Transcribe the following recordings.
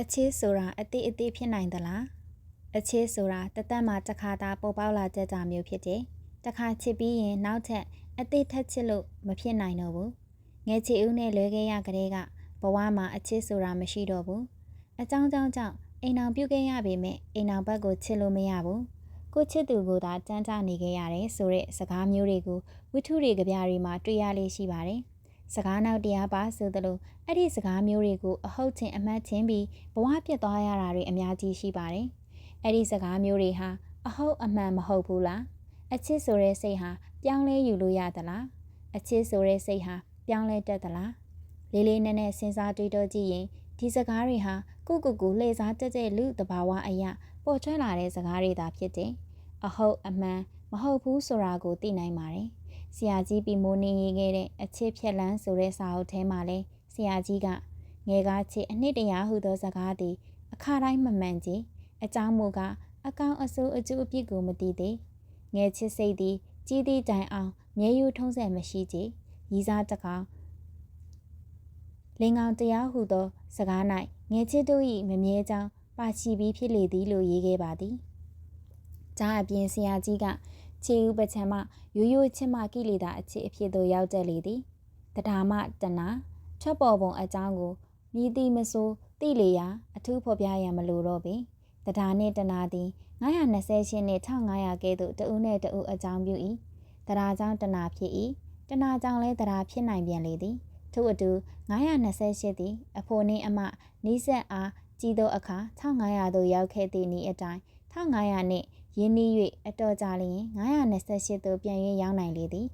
အချစ်ဆိုတာအတိအတိဖြစ်နိုင်သလားအချစ်ဆိုတာတသက်မှာတစ်ခါသာပေါ်ပေါက်လာကြကြမျိုးဖြစ်တယ်တစ်ခါချစ်ပြီးရင်နောက်ထပ်အတိထက်ချစ်လို့မဖြစ်နိုင်တော့ဘူးငယ်ချစ်ဦးနဲ့လွဲခဲ့ရကလေးကဘဝမှာအချစ်ဆိုတာမရှိတော့ဘူးအကြောင်းကြောင့်ကြောင့်အိမ်အောင်ပြုတ်ခဲ့ရပေမဲ့အိမ်အောင်ဘက်ကိုချစ်လို့မရဘူးကိုချစ်သူကိုသာကြမ်းကြနေခဲ့ရတယ်ဆိုတဲ့စကားမျိုးတွေကိုဝိထုတွေကြပြားတွေမှာတွေ့ရလေးရှိပါတယ် စကားနောက်တရားပါဆိုသလိုအဲ့ဒီစကားမျိုးတွေကိုအဟုတ်ချင်းအမှတ်ချင်းပြီးဘဝပြတ်သွားရတာတွေအများကြီးရှိပါတယ်။အဲ့ဒီစကားမျိုးတွေဟာအဟုတ်အမှန်မဟုတ်ဘူးလား။အချစ်ဆိုတဲ့စိတ်ဟာပြောင်းလဲယူလို့ရသလား။အချစ်ဆိုတဲ့စိတ်ဟာပြောင်းလဲတတ်သလား။လေးလေးနက်နက်စဉ်းစားတွေးတောကြည့်ရင်ဒီစကားတွေဟာကိုကိုကိုလှည့်စားတက်တဲ့လူတဘာဝအရာပေါ်ထွက်လာတဲ့စကားတွေသာဖြစ်တယ်။အဟုတ်အမှန်မဟုတ်ဘူးဆိုတာကိုသိနိုင်ပါတယ်။ ဆရာကြီးပြီးမိုးနေရေးခဲ့တဲ့အချစ်ဖြက်လန်းဆိုတဲ့စာအုပ်ထဲမှာလဲဆရာကြီးကငယ်ကားချစ်အနှစ်တရာဟုသောစကားသည်အခါတိုင်းမမှန်ကြအကြောင်းမူကားအကောင်အဆိုးအကျိုးအပြစ်ကိုမသိသေးငယ်ချစ်စိတ်သည်ကြီးသည့်တိုင်အောင်မြဲယူထုံးဆက်မရှိကြရီစားတကောင်လင်ကောင်တရားဟုသောစကား၌ငယ်ချစ်တို့၏မမြဲကြောင်းပါချီပြီးဖြစ်လေသည်လို့ရေးခဲ့ပါသည်။ကြားအပြင်ဆရာကြီးက ခြေဥပချံမှရိုးရိုးချစ်မကိလေသာအချစ်အဖြစ်သို့ရောက်တက်လေသည်တရားမတနာထွက်ပေါ်ပုံအကြောင်းကိုမြည်သည်မဆိုသိလေရာအထူးဖော်ပြရန်မလိုတော့ပေတရားနှင့်တနာသည်920ရှင်းနှင့်1500ကဲ့သို့တဦးနှင့်တဦးအကြောင်းပြု၏တရားကြောင့်တနာဖြစ်၏တနာကြောင့်လည်းတရားဖြစ်နိုင်ပြန်လေသည်ထို့အတူ928သည်အဖိုးနှင့်အမနီးစက်အားကြီးသောအခါ1500သို့ရောက်ခဲ့သည့်နေ့အတိုင်း1500နှင့် ရင်းနှီး၍အတော်ကြာလျင်928သို့ပြန်၍ရောက်နိုင်လေသည်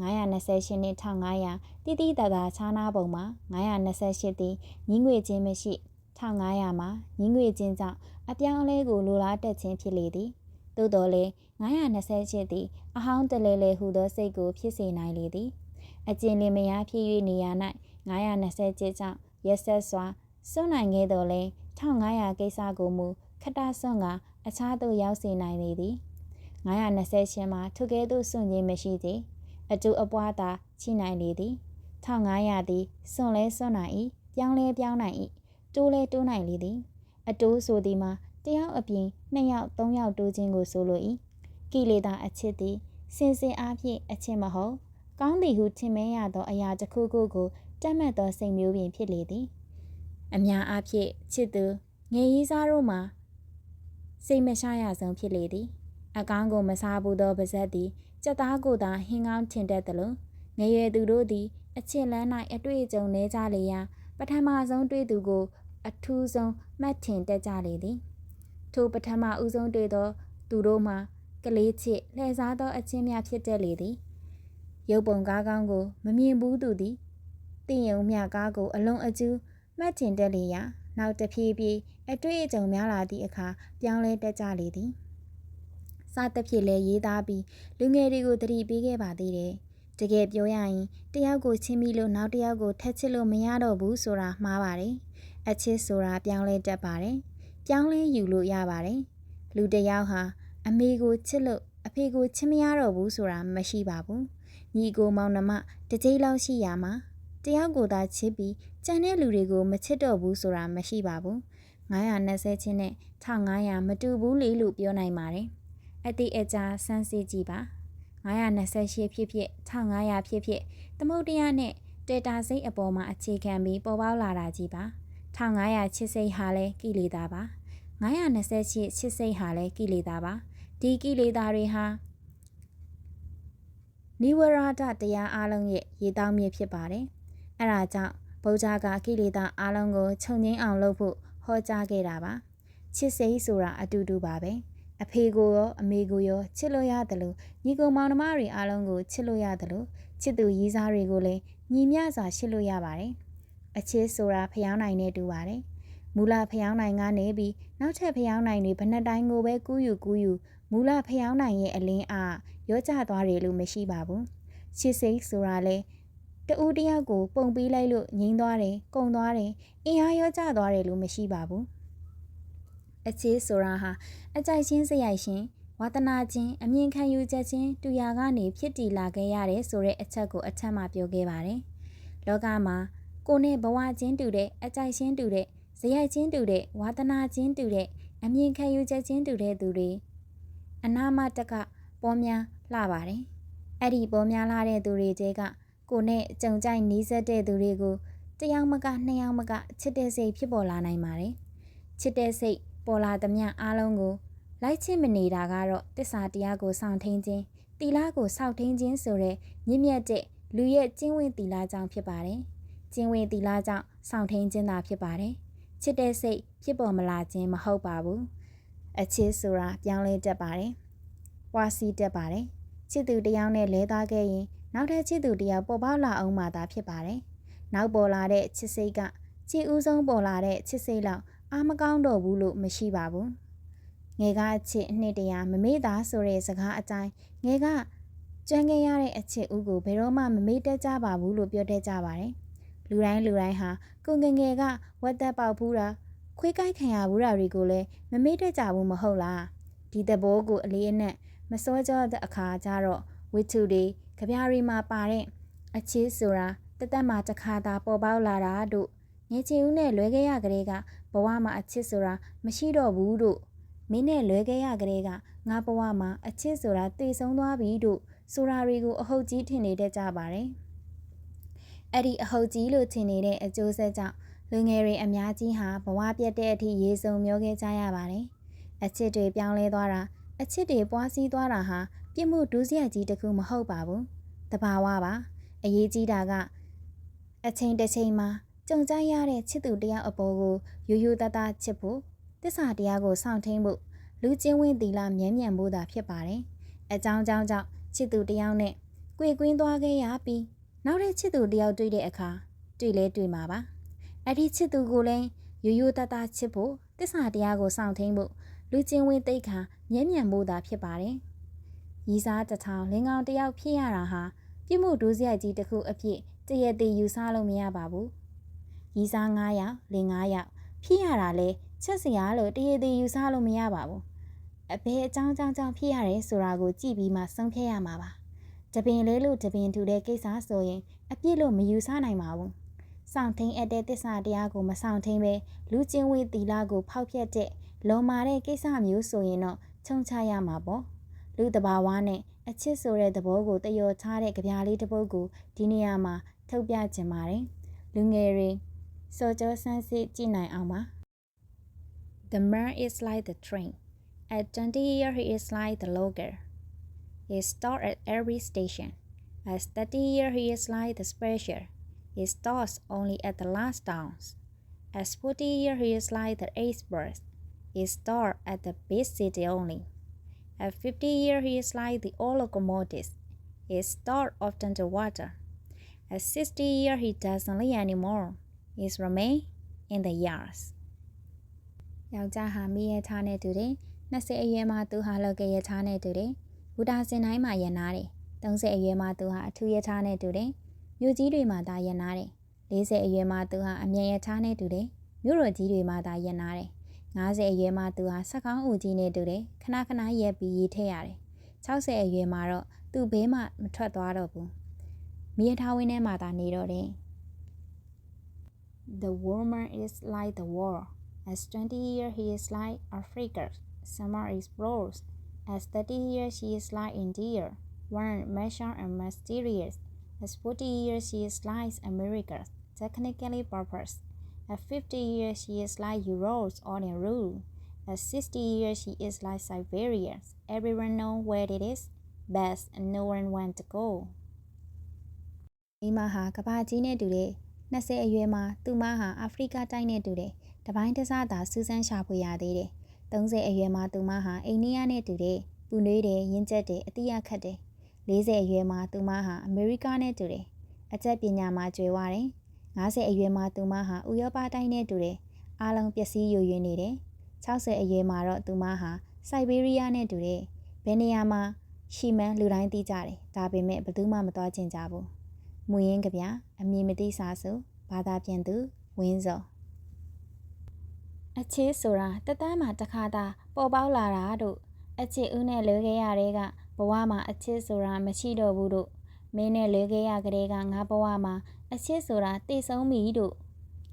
928နှင့်1500တိတိတသာခြားနာပုံမှာ928သည်ညီးငွေခြင်းမရှိ1500မှာညီးငွေခြင်းကြောင့်အပြောင်းအလဲကိုလိုလားတက်ခြင်းဖြစ်လေသည်သို့တော်လည်း928သည်အဟောင်းတလဲလဲဟူသောစိတ်ကိုဖြစ်စေနိုင်လေသည်အကျဉ်လင်မယားဖြစ်၍နေရာ၌927ကြောင့်ရက်ဆက်စွာစွန့်နိုင်ခဲ့တော်လဲ1500ကိစ္စကိုမူခတဆွန့်က အခြားသို့ရောက်စေနိုင်လေသည်920ရှင်မှာထိုကဲ့သို့စွန့်ခြင်းမရှိသည်အတူအပွားသာချိနိုင်လေသည်1500သည်စွန့်လဲစွန့်နိုင်၏ပြောင်းလဲပြောင်းနိုင်၏တိုးလဲတိုးနိုင်လေသည်အတိုးဆိုသည်မှာတယောက်အပြင်နှစ်ယောက်သုံးယောက်တိုးခြင်းကိုဆိုလို၏ကိလေသာအချစ်သည်စင်စင်အားဖြင့်အချစ်မဟုတ်ကောင်းသည်ဟုထင်မဲရသောအရာတစ်ခုခုကိုတတ်မှတ်သောစိတ်မျိုးပင်ဖြစ်လေသည်အများအားဖြင့်ချစ်သူငယ်ရေးစားတို့မှာ စိတ်မရှာရဆုံးဖြစ်လေသည်အကောင်းကိုမစားဘူးသောပါဇက်သည်ကြက်သားကိုသာဟင်းကောင်းထင်တတ်သလိုငရွယ်သူတို့သည် အချစ်လန်း၌အတွေ့အကြုံနေကြလေရာ ပထမဆုံးတွေ့သူကို အထူးဆုံးမှတ်ထင်တတ်ကြလေသည်ထိုပထမဦးဆုံးတွေ့သော သူတို့မှာကလေးချစ်လှည့်စားသောအချင်းများဖြစ်တတ်လေသည်ရုပ်ပုံကားကောင်းကို မမြင်ဘူးသူသည်တင့်ယုံမြကားကို အလုံးအကျူးမှတ်ထင်တတ်လေရာ နောက်တဖြည်းဖြည်းအတွေ့အကြုံများလာသည့်အခါပြောင်းလဲတက်ကြလေသည်စသဖြင့်လည်းရေးသားပြီးလူငယ်တွေကိုတတိပေးခဲ့ပါသေးတယ်တကယ်ပြောရရင်တယောက်ကိုချင်းပြီးလို့နောက်တယောက်ကိုထက်ချစ်လို့မရတော့ဘူးဆိုတာမှားပါတယ်အချစ်ဆိုတာပြောင်းလဲတတ်ပါတယ်ပြောင်းလဲယူလို့ရပါတယ်လူတယောက်ဟာအမေကိုချစ်လို့အဖေကိုချစ်မရတော့ဘူးဆိုတာမရှိပါဘူးညီကိုမောင်နှမတစ်ကြိမ်လောက်ရှိရမှာ တယောက်ကိုသာချစ်ပြီးကြံတဲ့လူတွေကိုမချစ်တော့ဘူးဆိုတာမရှိပါဘူး920ချင်းနဲ့1500မတူဘူးလေလို့ပြောနိုင်ပါတယ်အတိအကျစမ်းစစ်ကြည့်ပါ928ဖြစ်ဖြစ်1500ဖြစ်ဖြစ်သမုတ်တရားနဲ့တေတာစိတ်အပေါ်မှာအခြေခံပြီးပေါ်ပေါက်လာတာကြီးပါ1500ချစ်စိတ်ဟာလဲကိလေသာပါ928ချစ်စိတ်ဟာလဲကိလေသာပါဒီကိလေသာတွေဟာနိဝရဒတရားအလုံးရဲ့ရေတောင်းမြစ်ဖြစ်ပါတယ် အဲ့ဒါကြောင့်ဗုဒ္ဓကကိလေသာအလုံးကိုခြုံငင်းအောင်လုပ်ဖို့ဟောကြားခဲ့တာပါချစ်စိတ်ဆိုတာအတူတူပါပဲအဖေကိုရောအမေကိုရောချစ်လို့ရတယ်လို့ညီကောင်မောင်နှမတွေအားလုံးကိုချစ်လို့ရတယ်လို့ချစ်သူရည်စားတွေကိုလည်းညီမျှစွာချစ်လို့ရပါတယ်အချစ်ဆိုတာဖျောင်းနိုင်နေတူပါတယ်မူလဖျောင်းနိုင်ကနေပြီးနောက်ထပ်ဖျောင်းနိုင်တွေဘယ်နှတိုင်းကိုပဲကူးယူကူးယူမူလဖျောင်းနိုင်ရဲ့အလင်းအားရောကျသွားတယ်လို့မရှိပါဘူးချစ်စိတ်ဆိုတာလဲ တဦးတယောက်ကိုပုံပေးလိုက်လို့ငိမ့်သွားတယ်၊ကုံသွားတယ်၊အင်အားရောကျသွားတယ်လို့မရှိပါဘူး။အချေးဆိုတာဟာအကြိုက်ချင်းစရိုက်ချင်းဝါသနာချင်းအမြင်ခံယူချက်ချင်းတူရာကနေဖြစ်တည်လာခဲ့ရတယ်ဆိုတဲ့အချက်ကိုအထက်မှာပြောခဲ့ပါတယ်။လောကမှာကိုနဲ့ဘဝချင်းတူတဲ့အကြိုက်ချင်းတူတဲ့ဇယိုက်ချင်းတူတဲ့ဝါသနာချင်းတူတဲ့အမြင်ခံယူချက်ချင်းတူတဲ့သူတွေအနာမတက်ကပေါ်များလှပါတယ်အဲ့ဒီပေါ်များလာတဲ့သူတွေတဲက ကိုနဲ့ကြုံကြိုက်နီးစပ်တဲ့သူတွေကိုတယောက်မကနှစ်ယောက်မကချစ်တဲ့စိတ်ဖြစ်ပေါ်လာနိုင်ပါတယ်ချစ်တဲ့စိတ်ပေါ်လာသမျှအားလုံးကိုလိုက်ချစ်မနေတာကတော့တစ္ဆာတရားကိုစောင့်ထိန်ခြင်းတီလာကိုစောင့်ထိန်ခြင်းဆိုတဲ့မြင့်မြတ်တဲ့လူရဲ့ကျင့်ဝတ်တီလာကြောင့်ဖြစ်ပါတယ်။ကျင့်ဝတ်တီလာကြောင့်စောင့်ထိန်ခြင်းသာဖြစ်ပါတယ်။ချစ်တဲ့စိတ်ဖြစ်ပေါ်မလာခြင်းမဟုတ်ပါဘူး။အချစ်ဆိုတာပြောင်းလဲတတ်ပါတယ်။ပွားစီတတ်ပါတယ်။ချစ်သူတယောက်နဲ့လဲသားခဲ့ရင် နောက်ထပ်ချစ်သူတယောက်ပေါ်ပေါက်လာအောင်မှသာဖြစ်ပါတယ်။နောက်ပေါ်လာတဲ့ချစ်စိတ်ကချစ်ဦးဆုံးပေါ်လာတဲ့ချစ်စိတ်လောက်အာမကောင်းတော့ဘူးလို့မရှိပါဘူး။ငယ်ကအချစ်အနှစ်တရာမမေ့တာဆိုတဲ့စကားအတိုင်းငယ်ကကြမ်းခဲ့ရတဲ့အချစ်ဦးကိုဘယ်တော့မှမမေ့တတ်ကြပါဘူးလို့ပြောတတ်ကြပါတယ်။လူတိုင်းလူတိုင်းဟာကိုငယ်ငယ်ကဝတ်သက်ပေါက်ဘူးတာခွေးကိုက်ခံရဘူးတာတွေကိုလည်းမမေ့တတ်ကြဘူးမဟုတ်လား။ဒီသဘောကိုအလေးအနက်မစောကြောတဲ့အခါကျတော့ဝိထုတွေ ကြပြားရီမှာပါတဲ့အချစ်ဆိုတာတသက်မှာတစ်ခါသာပေါ်ပေါက်လာတာတို့ငယ်ချင်ဦးနဲ့လွဲခဲ့ရကလေးကဘဝမှာအချစ်ဆိုတာမရှိတော့ဘူးတို့မင်းနဲ့လွဲခဲ့ရကလေးကငါဘဝမှာအချစ်ဆိုတာတည်ဆုံးသွားပြီတို့ဆိုတာတွေကိုအဟုတ်ကြီးထင်နေတတ်ကြပါတယ်။အဲ့ဒီအဟုတ်ကြီးလို့ထင်နေတဲ့အကျိုးဆက်ကြောင့်လူငယ်တွေအများကြီးဟာဘဝပြတ်တဲ့အထိရေစုံမျောခဲ့ကြရပါတယ်။အချစ်တွေပြောင်းလဲသွားတာအချစ်တွေပွားစည်းသွားတာဟာ ပြစ်မှုဒုစရိုက်ကြီးတစ်ခုမဟုတ်ပါဘူး။တဘာဝပါ။အရေးကြီးတာကအချိန်တစ်ချိန်မှာကြုံကြရတဲ့ချစ်သူတယောက်အပေါ်ကိုရိုးရိုးသားသားချစ်ဖို့တစ္ဆာတရားကိုစောင့်ထိန်ဖို့လူချင်းဝင်းသီလမြဲမြံဖို့သာဖြစ်ပါတယ်။အကြောင်းကြောင့်ကြောင့်ချစ်သူတယောက်နဲ့ကြွေကွင်းသွားခဲ့ရပြီးနောက်တဲ့ချစ်သူတယောက်တွေ့တဲ့အခါတွေ့လဲတွေ့မှာပါ။အဲ့ဒီချစ်သူကိုလည်းရိုးရိုးသားသားချစ်ဖို့တစ္ဆာတရားကိုစောင့်ထိန်ဖို့လူချင်းဝင်းသိက္ခာမြဲမြံဖို့သာဖြစ်ပါတယ်။ ရီစားတထောင်လင်ကောင်တယောက်ဖြစ်ရတာဟာပြစ်မှုဒုစရိုက်ကြီးတစ်ခုအဖြစ်တရတည်ယူဆလို့မရပါဘူး။ရီစား9ယောက်လင်9ယောက်ဖြစ်ရတာလဲချက်စရာလို့တရတည်ယူဆလို့မရပါဘူး။အဘယ်အကြောင်းကြောင့်ကြောင့်ဖြစ်ရတယ်ဆိုတာကိုကြည့်ပြီးမှဆုံးဖြတ်ရမှာပါ။တပင်လေးလို့တပင်ထူတဲ့ကိစ္စဆိုရင်အပြစ်လို့မယူဆနိုင်ပါဘူး။စောင့်ထိန်အပ်တဲ့တစ္ဆာတရားကိုမဆောင်ထိန်ပဲလူချင်းဝေးတီလာကိုဖောက်ဖျက်တဲ့လုံမာတဲ့ကိစ္စမျိုးဆိုရင်တော့ခြုံချရမှာပေါ့။ လူတဘာဝနဲ့အချစ်ဆိုတဲ့သဘောကိုတယောထားတဲ့ကြပြားလေးတစ်ပုဒ်ကိုဒီနေရာမှာထုတ်ပြခြင်းပါတယ်။လူငယ်တွေစောကြောဆန်းစစ်ကြည့်နိုင်အောင်ပါ The man is like the train. At 20 years he is like the logger. He stops at every station. At 30 years he is like the special. He stops only at the last towns. At 40 years he is like the iceberg. He stops at the big city only. At 50 years he is like the old locomotives. He stops often to water. At 60 years he doesn't live anymore. He remain in the yards. ယောက်ျားဟာမိရဲ့သားနဲ့တူတယ်20အရွယ်မှာသူဟာလောက်ကရဲ့သားနဲ့တူတယ်ဘူတာစင်တိုင်းမှာရနာတယ်30အရွယ်မှာသူဟာအထူးရဲ့သားနဲ့တူတယ်မြို့ကြီးတွေမှာဒါရနာတယ်40အရွယ်မှာသူဟာအမြင့်ရဲ့သားနဲ့တူတယ်မြို့တော်ကြီးတွေမှာဒါရနာတယ် 50အရွယ်မှာသူဟာဆက်ကောင်းဦးကြီးနဲ့တူတယ်ခဏခဏရက်ပြီးရေးထည့်ရတယ်60အရွယ်မှာတော့သူ့ဘေးမှမထွက်သွားတော့ဘူးမိရထားဝင်းထဲမှာသာနေတော့တယ် The woman is like the wall As 20 years he is like Africa, summer explores. As 30 years she is like India, warm, measured and mysterious. As 40 years she is like America, technically purpose. At 50 years she is like Europe, all in rule. At 60 years she is like Siberia. Everyone know where it is, best and no one want to go. မိမဟာကဘာကြီးနဲ့တူတယ်20အရွယ်မှာသူမဟာအာဖရိကတိုင်းနဲ့တူတယ်တပိုင်းတစားသာစူးစမ်းရှာဖွေရသေးတယ်။30အရွယ်မှာသူမဟာအိန္ဒိယနဲ့တူတယ်။ပူနွေးတယ်၊ရင်းကျက်တယ်၊အတိအခတ်တယ်။40အရွယ်မှာသူမဟာအမေရိကနဲ့တူတယ်။အချက်ပညာမှာကျွယ်ဝတယ်။ 50အရွယ်မှာသူမဟာဥရောပတိုင်းနဲ့တူတယ်။အားလုံးပျက်စီးယိုယွင်းနေတယ်။60အရွယ်မှာတော့သူမဟာစိုက်ဘေးရီးယားနဲ့တူတယ်။ဘယ်နေရာမှာရှီမန်လူတိုင်းသိကြတယ်။ဒါပေမဲ့ဘယ်သူမှမသွားကျင်ကြဘူး။မူရင်းကဗျာအမည်မသိစာစုဘာသာပြန်သူဝင်းစောအချစ်ဆိုတာတသက်မှာတစ်ခါသာပေါ်ပေါက်လာတာတို့အချစ်ဦးနဲ့လွဲခဲ့ရတဲ့ကဘဝမှာအချစ်ဆိုတာမရှိတော့ဘူးတို့ မင်းနဲ့လွဲခဲ့ရကလေးကငါဘဝမှာအချစ်ဆိုတာတည်ဆုံးပြီတို့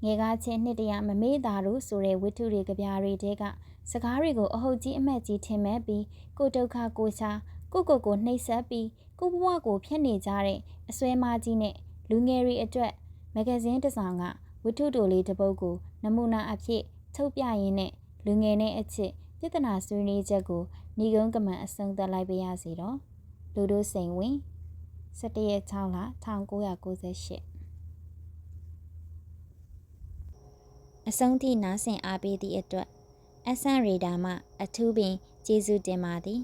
ငယ်ကားချင်းနှစ်တရမမေ့တာတို့ဆိုတဲ့ဝိထုတွေကြပြားတွေတဲကစကားတွေကိုအဟုတ်ကြီးအမှတ်ကြီးထင်မဲ့ပြီးကိုဒုက္ခကိုချာကိုကိုကိုနှိပ်စက်ပြီးကိုဘဝကိုဖျက်နေကြတဲ့အစွဲမကြီးနဲ့လူငယ်တွေအတွက်မဂဇင်းတစ်စောင်ကဝိထုတိုလေးတစ်ပုဒ်ကိုနမူနာအဖြစ်ထုတ်ပြရင်းနဲ့လူငယ်နဲ့အချစ်ပြဿနာဆွေးနွေးချက်ကိုညီကုန်းကမန်အဆုံးသတ်လိုက်ပါရစေတော့လူတို့စိန်ဝင် 17ရက်6လ1998အဆုံးထိနားဆင်အားပေးသည့်အတွက် အဆန်ရေဒါမှ အထူးပင်ကျေးဇူးတင်ပါသည်